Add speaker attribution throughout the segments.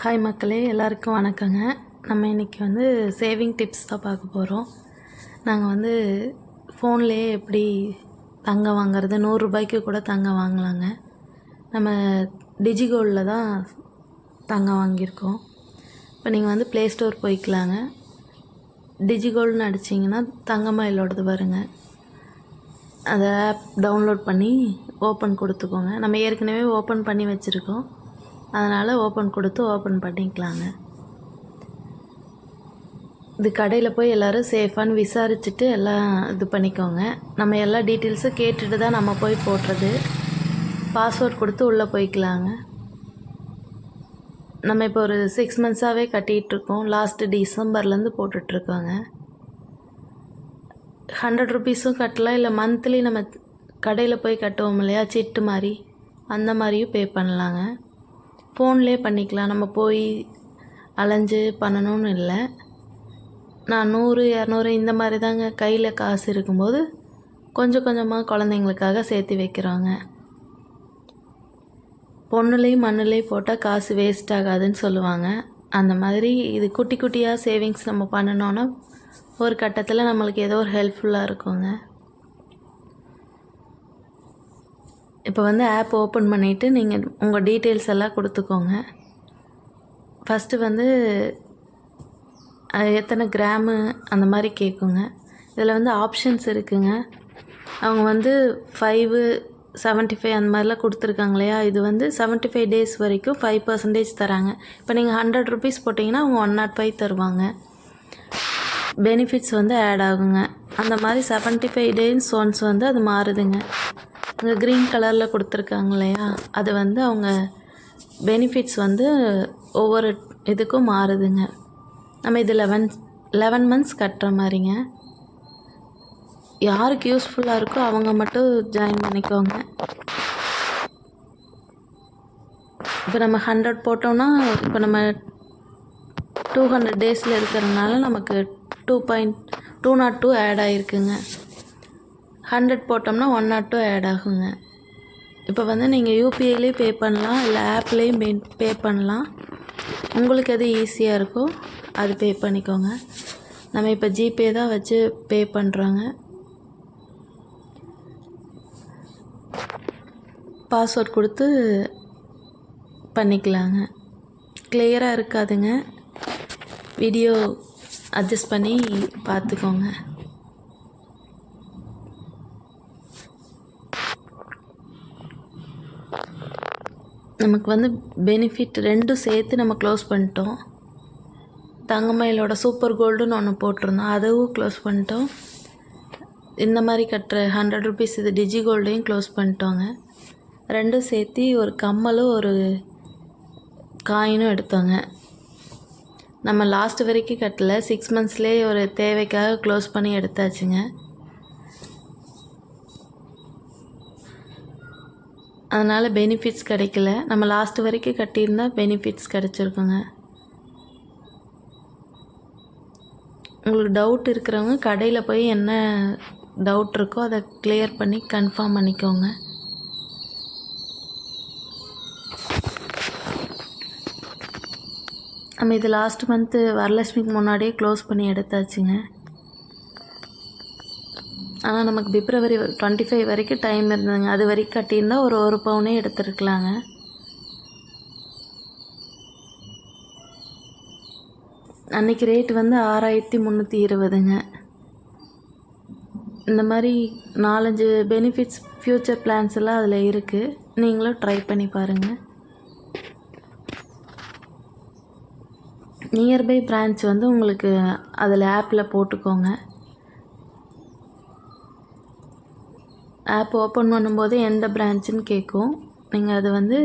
Speaker 1: Hi மக்களே எல்லாருக்கும் வணக்கங்க. நம்ம இன்றைக்கி வந்து சேவிங் டிப்ஸ் தான் பார்க்க போகிறோம் நாங்கள் வந்து ஃபோன்லேயே எப்படி தங்கம் வாங்குறது நூறுரூபாய்க்கு கூட தங்கம் வாங்கலாங்க. நம்ம டிஜிகோல்டில் தான் தங்கம் வாங்கியிருக்கோம். இப்போ நீங்கள் வந்து ப்ளே ஸ்டோர் போய்க்கலாங்க. டிஜிகோல்டுன்னு அடிச்சிங்கன்னா தங்கமயிலோடது வருங்க. அதை ஆப் டவுன்லோட் பண்ணி ஓப்பன் கொடுத்துக்கோங்க. நம்ம ஏற்கனவே ஓப்பன் பண்ணி வச்சுருக்கோம். அதனால் ஓப்பன் கொடுத்து ஓப்பன் பண்ணிக்கலாங்க. இது கடையில் போய் எல்லோரும் சேஃபான்னு விசாரிச்சுட்டு எல்லாம் இது பண்ணிக்கோங்க. நம்ம எல்லா டீட்டெயில்ஸும் கேட்டுட்டு தான் நம்ம போய் போடுறது. பாஸ்வேர்ட் கொடுத்து உள்ளே போய்க்கலாங்க. நம்ம இப்போ ஒரு சிக்ஸ் மந்த்ஸாகவே கட்டிகிட்ருக்கோம் லாஸ்ட்டு டிசம்பர்லேருந்து போட்டுட்ருக்கோங்க ஹண்ட்ரட் ருபீஸும் கட்டலாம். இல்லை மந்த்லி நம்ம கடையில் போய் கட்டுவோம் இல்லையா? சிட்டு மாதிரி. அந்த மாதிரியும் பே பண்ணலாங்க. ஃபோன்லேயே பண்ணிக்கலாம். நம்ம போய் அலைஞ்சு பண்ணணும்னு இல்லை. நான் நூறு இரநூறு இந்த மாதிரி தாங்க கையில் காசு இருக்கும்போது கொஞ்சம் கொஞ்சமாக குழந்தைங்களுக்காக சேர்த்து வைக்கிறோங்க. பொண்ணுலேயும் மண்ணுலேயும் போட்டால் காசு வேஸ்ட் ஆகாதுன்னு சொல்லுவாங்க. அந்த மாதிரி இது குட்டி குட்டியாக சேவிங்ஸ் நம்ம பண்ணினோன்னா ஒரு கட்டத்தில் நம்மளுக்கு ஏதோ ஒரு ஹெல்ப்ஃபுல்லாக இருக்குங்க. இப்போ வந்து ஆப் ஓப்பன் பண்ணிவிட்டு நீங்கள் உங்கள் டீட்டெயில்ஸ் எல்லாம் கொடுத்துக்கோங்க. ஃபஸ்ட்டு வந்து அது எத்தனை கிராமு அந்த மாதிரி கேட்குங்க இதில் வந்து ஆப்ஷன்ஸ் இருக்குங்க. அவங்க வந்து ஃபைவு செவன்ட்டி ஃபைவ் அந்த மாதிரிலாம் கொடுத்துருக்காங்க இல்லையா? இது வந்து செவன்ட்டி ஃபைவ் டேஸ் வரைக்கும் ஃபைவ் பர்சன்டேஜ் தராங்க. இப்போ நீங்கள் ஹண்ட்ரட் ருபீஸ் போட்டிங்கன்னா அவங்க ஒன் நாட் ஃபைவ் தருவாங்க. பெனிஃபிட்ஸ் வந்து ஆட் ஆகுங்க. அந்த மாதிரி செவன்ட்டி ஃபைவ் டேஸ் ஒன்ஸ் வந்து அது மாறுதுங்க. இங்கே க்ரீன் கலரில் கொடுத்துருக்காங்க இல்லையா அது வந்து அவங்க பெனிஃபிட்ஸ் வந்து ஒவ்வொரு இதுக்கும் மாறுதுங்க. நம்ம இது லெவன் லெவன் மந்த்ஸ் கட்டுற மாதிரிங்க. யாருக்கு யூஸ்ஃபுல்லாக இருக்கோ அவங்க மட்டும் ஜாயின் பண்ணிக்கோங்க. இப்போ நம்ம ஹண்ட்ரட் போட்டோம்னா இப்போ நம்ம டூ ஹண்ட்ரட் டேஸில் இருக்கிறதுனால நமக்கு two point two naught two add ஆகிருக்குங்க hundred போட்டோம்னா ஒன் நாட் டூ ஆட் ஆகுங்க. இப்போ வந்து நீங்கள் யூபிஐலேயும் பே பண்ணலாம் இல்லை ஆப்லேயும் பே பே பண்ணலாம். உங்களுக்கு எது ஈஸியாக இருக்கோ அது பே பண்ணிக்கோங்க. நம்ம இப்போ ஜிபே தான் வச்சு பே பண்ணுறோங்க பாஸ்வேர்ட் கொடுத்து பண்ணிக்கலாங்க. கிளியராக இருக்காதுங்க. வீடியோ அட்ஜஸ்ட் பண்ணி பார்த்துக்கோங்க. நமக்கு வந்து பெனிஃபிட் ரெண்டும் சேர்த்து நம்ம க்ளோஸ் பண்ணிட்டோம். தங்கமயிலோட சூப்பர் கோல்டுன்னு ஒன்று போட்டிருந்தோம். அதுவும் க்ளோஸ் பண்ணிட்டோம். இந்த மாதிரி கட்டுற ஹண்ட்ரட் ருபீஸ் இது டிஜி கோல்டையும் க்ளோஸ் பண்ணிட்டோங்க. ரெண்டும் சேர்த்து ஒரு கம்மலும் ஒரு காயினும் எடுத்தோங்க. நம்ம லாஸ்ட் வரைக்கும் கட்டலை. சிக்ஸ் மந்த்ஸ்லேயே ஒரு தேவைக்காக க்ளோஸ் பண்ணி எடுத்தாச்சுங்க. அதனால் பெனிஃபிட்ஸ் கிடைக்கல. நம்ம லாஸ்ட் வரைக்கும் கட்டியிருந்தால் பெனிஃபிட்ஸ் கிடச்சிருக்குங்க. உங்களுக்கு டவுட் இருக்கிறவங்க கடையில் போய் என்ன டவுட் இருக்கோ அதை கிளியர் பண்ணி கன்ஃபார்ம் பண்ணிக்கோங்க. நம்ம இது லாஸ்ட் மந்த்து வரலட்சுமிக்கு முன்னாடியே க்ளோஸ் பண்ணி எடுத்தாச்சுங்க. ஆனால் நமக்கு பிப்ரவரி டுவெண்ட்டி ஃபைவ் வரைக்கும் டைம் இருந்ததுங்க. அது வரைக்கும் கட்டியிருந்தால் ஒரு ஒரு பவுனே எடுத்துருக்கலாங்க. அன்றைக்கி ரேட் வந்து ஆறாயிரத்தி முந்நூற்றி இருபதுங்க. இந்த மாதிரி நாலஞ்சு பெனிஃபிட்ஸ் ஃப்யூச்சர் பிளான்ஸ் எல்லாம் அதில் இருக்குது நீங்களும் ட்ரை பண்ணி பாருங்கள் நியர்பை பிரான்ச் வந்து உங்களுக்கு அதில் ஆப்பில் போட்டுக்கோங்க. ஆப் ஓப்பன் பண்ணும்போது எந்த பிரான்ச்சுன்னு கேட்கும் நீங்கள் அது வந்து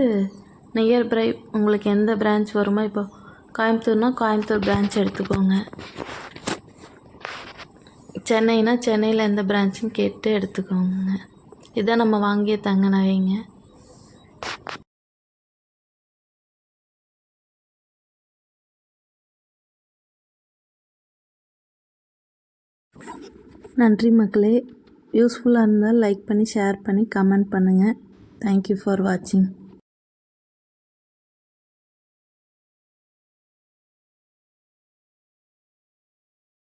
Speaker 1: நியர் பை உங்களுக்கு எந்த பிரான்ச் வருமோ இப்போ கோயம்புத்தூர்னா கோயம்புத்தூர் பிரான்ச் எடுத்துக்கோங்க. சென்னைனா சென்னையில் எந்த பிரான்ச்சுன்னு கேட்டு எடுத்துக்கோங்க. இதான் நம்ம வாங்கிய தங்க நகைங்க நன்றி மக்களே. யூஸ்ஃபுல்லாக இருந்தால் லைக் பண்ணி ஷேர் பண்ணி கமெண்ட் பண்ணுங்கள் தேங்க்யூ ஃபார் வாட்சிங்